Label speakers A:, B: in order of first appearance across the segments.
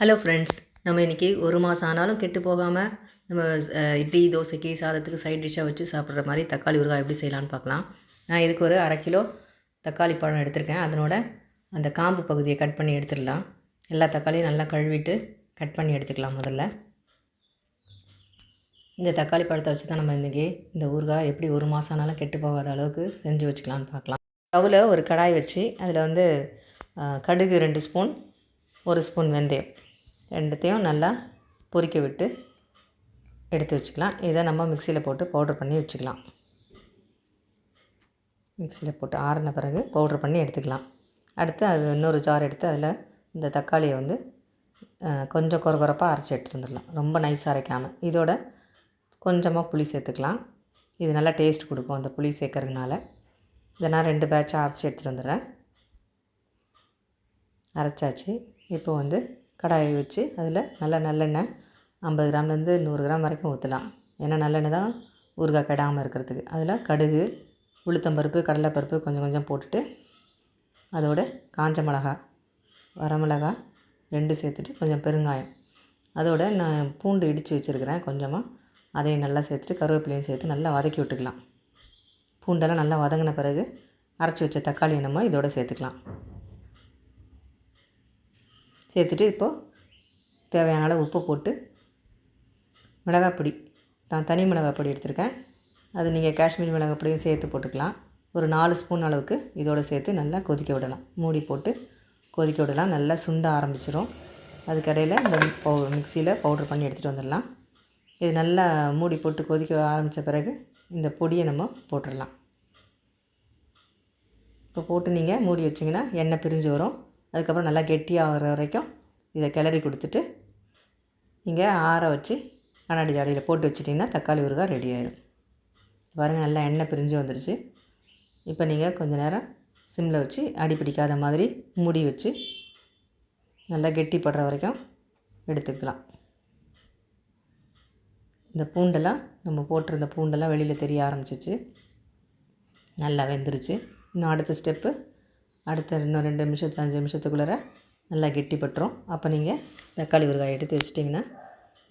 A: Hello friends நம்ம இன்றைக்கி ஒரு மாதம் ஆனாலும் கெட்டு போகாமல் நம்ம இட்லி தோசைக்கு சாதத்துக்கு சைட் டிஷ்ஷாக வச்சு சாப்பிட்ற மாதிரி தக்காளி ஊறுகாய் எப்படி செய்யலான்னு பார்க்கலாம். நான் இதுக்கு ஒரு அரை கிலோ தக்காளி பழம் எடுத்திருக்கேன். அதனோட அந்த காம்பு பகுதியை கட் பண்ணி எடுத்துடலாம். எல்லா தக்காளியும் நல்லா கழுவிட்டு கட் பண்ணி எடுத்துக்கலாம் முதல்ல. இந்த தக்காளி பழத்தை வச்சு தான் நம்ம இன்றைக்கி இந்த ஊறுகாய் எப்படி ஒரு மாதம் ஆனாலும் கெட்டு போகாத அளவுக்கு செஞ்சு வச்சுக்கலான்னு பார்க்கலாம். ஸ்டவ்வில் ஒரு கடாய் வச்சு அதில் வந்து கடுகு ரெண்டு ஸ்பூன் ஒரு ஸ்பூன் வெந்தயம். ரெண்டுத்தையும் நல்லா பொரிக்க விட்டு எடுத்து வச்சுக்கலாம். இதை நம்ம மிக்சியில் போட்டு பவுடர் பண்ணி வச்சுக்கலாம். மிக்சியில் போட்டு ஆறின பிறகு பவுட்ரு பண்ணி எடுத்துக்கலாம். அடுத்து அது இன்னொரு ஜார் எடுத்து அதில் இந்த தக்காளியை வந்து கொஞ்சம் கொர கொரப்பாக அரைச்சி எடுத்துகிட்டு வந்துடலாம். ரொம்ப நைஸாக அரைக்காமல் இதோட கொஞ்சமாக புளி சேர்த்துக்கலாம். இது நல்லா டேஸ்ட் கொடுக்கும் அந்த புளி சேர்க்கறதுனால. இதை நான் ரெண்டு பேட்சாக அரைச்சி எடுத்துகிட்டு வந்துடுறேன். அரைச்சாச்சு. இப்போ வந்து கடாயை வச்சு அதில் நல்லா நல்லெண்ணெய் ஐம்பது கிராம்லேருந்து நூறு கிராம் வரைக்கும் ஊற்றலாம். ஏன்னா நல்லெண்ணெய் தான் ஊறுகாய் கெடாமல் இருக்கிறதுக்கு. அதில் கடுகு உளுத்தம்பருப்பு கடலைப்பருப்பு கொஞ்சம் கொஞ்சம் போட்டுட்டு அதோட காஞ்ச மிளகா வரமிளகா ரெண்டு சேர்த்துட்டு கொஞ்சம் பெருங்காயம். அதோட நான் பூண்டு இடித்து வச்சுருக்கிறேன் கொஞ்சமாக. அதையும் நல்லா சேர்த்துட்டு கருவேப்பிலையும் சேர்த்து நல்லா வதக்கி விட்டுக்கலாம். பூண்டெல்லாம் நல்லா வதங்கின பிறகு அரைச்சி வச்ச தக்காளி என்னமோ இதோட சேர்த்துக்கலாம். சேர்த்துட்டு இப்போது தேவையான அளவு உப்பு போட்டு மிளகாய் பொடி நான் தனி மிளகாய் பொடி எடுத்திருக்கேன். அது நீங்கள் காஷ்மீர் மிளகாய் பொடியும் சேர்த்து போட்டுக்கலாம். ஒரு நாலு ஸ்பூன் அளவுக்கு இதோட சேர்த்து நல்லா கொதிக்க விடலாம். மூடி போட்டு கொதிக்க விடலாம். நல்லா சுண்ட ஆரம்பிச்சிடும் அதுக்கடையில் இந்த பவு மிக்சியில் பவுட்ரு பண்ணி எடுத்துகிட்டு வந்துடலாம். இது நல்லா மூடி போட்டு கொதிக்க ஆரம்பித்த பிறகு இந்த பொடியை நம்ம போட்டுடலாம். இப்போ போட்டு நீங்கள் மூடி வச்சிங்கன்னா எண்ணெய் பிரிஞ்சு வரும். அதுக்கப்புறம் நல்லா கெட்டியாக வர வரைக்கும் இதை கிளறி கொடுத்துட்டு நீங்கள் ஆற வச்சு கண்ணாடி ஜாடியில் போட்டு வச்சிட்டிங்கன்னா தக்காளி ஊறுகாய் ரெடி ஆயிடும் பாருங்கள் நல்லா எண்ணெய் பிரிஞ்சு வந்துருச்சு. இப்போ நீங்கள் கொஞ்ச நேரம் சிம்மில் வச்சு அடி பிடிக்காத மாதிரி மூடி வச்சு நல்லா கெட்டி படுற வரைக்கும் எடுத்துக்கலாம். இந்த பூண்டெல்லாம் நம்ம போட்டிருந்த பூண்டெல்லாம் வெளியில் தெரிய ஆரம்பிச்சிச்சு. நல்லா வெந்துருச்சு. இன்னும் அடுத்த ஸ்டெப்பு அடுத்த இன்னும் ரெண்டு நிமிஷத்து அஞ்சு நிமிஷத்துக்குள்ளார நல்லா கெட்டிப்பட்டுரும் அப்போ நீங்கள் தக்காளி ஊறுகாய் எடுத்து வச்சிட்டிங்கன்னா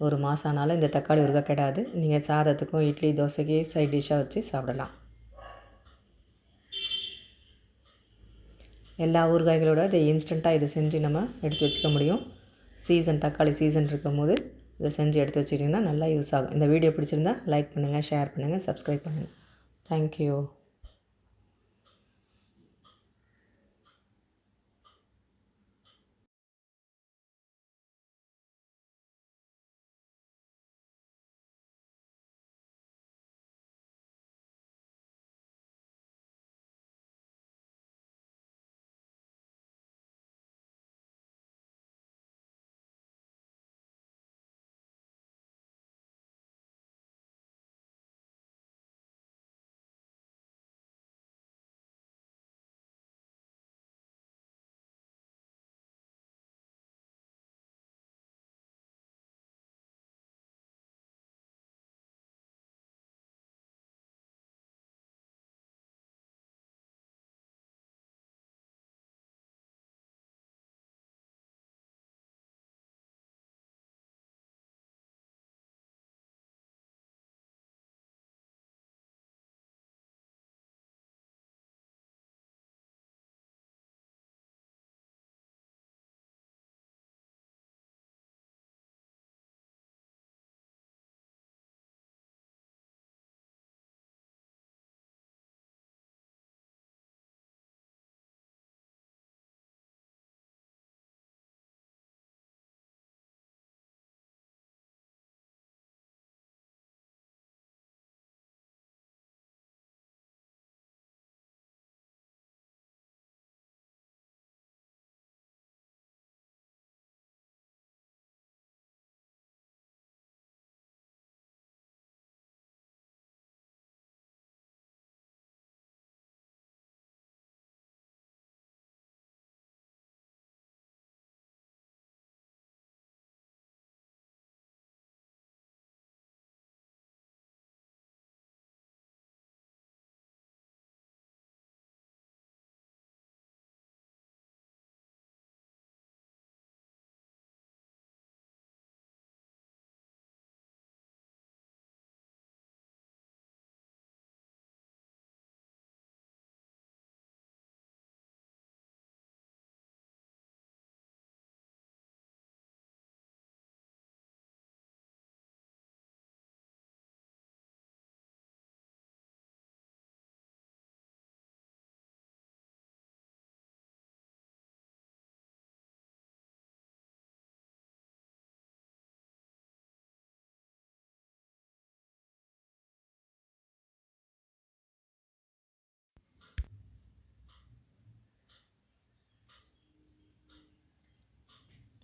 A: ஒரு மாதம் ஆனாலும் இந்த தக்காளி ஊறுகாய் கிடையாது நீங்கள் சாதத்துக்கும் இட்லி தோசைக்கு சைட் டிஷ்ஷாக வச்சு சாப்பிடலாம். எல்லா ஊறுகாய்களோட இதை இன்ஸ்டண்ட்டாக இதை செஞ்சு நம்ம எடுத்து வச்சுக்க முடியும். சீசன் தக்காளி சீசன் இருக்கும் போது இதை செஞ்சு எடுத்து வச்சுக்கிட்டிங்கன்னா நல்லா யூஸ் ஆகும். இந்த வீடியோ பிடிச்சிருந்தா லைக் பண்ணுங்கள் ஷேர் பண்ணுங்கள் சப்ஸ்கிரைப் பண்ணுங்கள் தேங்க்யூ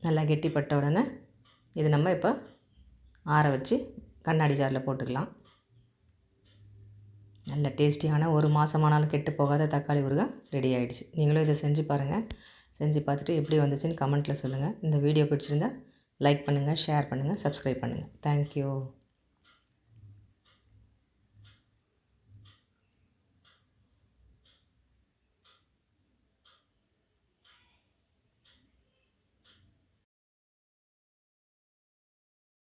A: நல்லா கெட்டிப்பட்ட உடனே இது நம்ம இப்போ ஆற வச்சு கண்ணாடி ஜாரில் போட்டுக்கலாம். நல்ல டேஸ்டியான ஒரு மாதமானாலும் கெட்டு போகாத தக்காளி ஊறுகாய் ரெடி ஆகிடுச்சு நீங்களும் இதை செஞ்சு பாருங்கள் செஞ்சு பார்த்துட்டு எப்படி வந்துச்சுன்னு கமெண்ட்டில் சொல்லுங்கள் இந்த வீடியோ பிடிச்சிருந்தா லைக் பண்ணுங்கள் ஷேர் பண்ணுங்கள் சப்ஸ்கிரைப் பண்ணுங்கள் தேங்க்யூ